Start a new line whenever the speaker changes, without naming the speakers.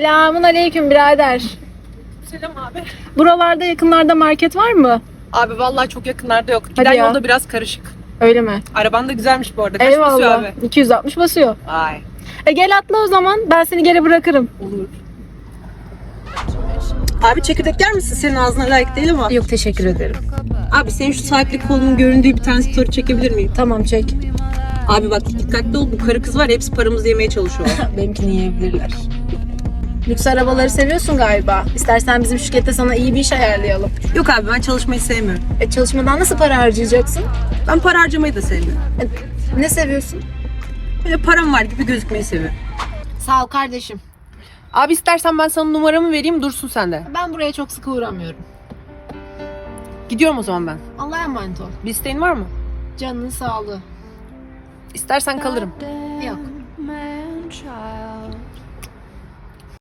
Selamun aleyküm birader.
Selam abi.
Buralarda yakınlarda market var mı?
Abi vallahi çok yakınlarda yok.
Hadi
Giden
ya.
yolda biraz karışık.
Öyle mi?
Araban da güzelmiş bu arada. Kaç basıyor
Eyvallah.
abi?
260 basıyor.
Ay.
E gel atla o zaman. Ben seni geri bırakırım.
Olur.
Abi çekirdek yer misin? Senin ağzına layık değil ama.
Yok teşekkür ederim.
Abi senin şu sahiplik kolunun göründüğü bir tane story çekebilir miyim?
Tamam çek.
Abi bak dikkatli ol bu karı kız var hepsi paramızı yemeye çalışıyorlar.
Benimkini yiyebilirler. Lüks arabaları seviyorsun galiba. İstersen bizim şirkette sana iyi bir iş ayarlayalım.
Yok abi ben çalışmayı sevmiyorum.
E çalışmadan nasıl para harcayacaksın?
Ben para harcamayı da sevmiyorum.
E, ne seviyorsun?
Böyle param var gibi gözükmeyi seviyorum.
Sağ ol kardeşim.
Abi istersen ben sana numaramı vereyim dursun sende.
Ben buraya çok sık uğramıyorum.
Gidiyorum o zaman ben.
Allah'a emanet ol.
Bir isteğin var mı?
Canının sağlığı.
İstersen kalırım.
Yok.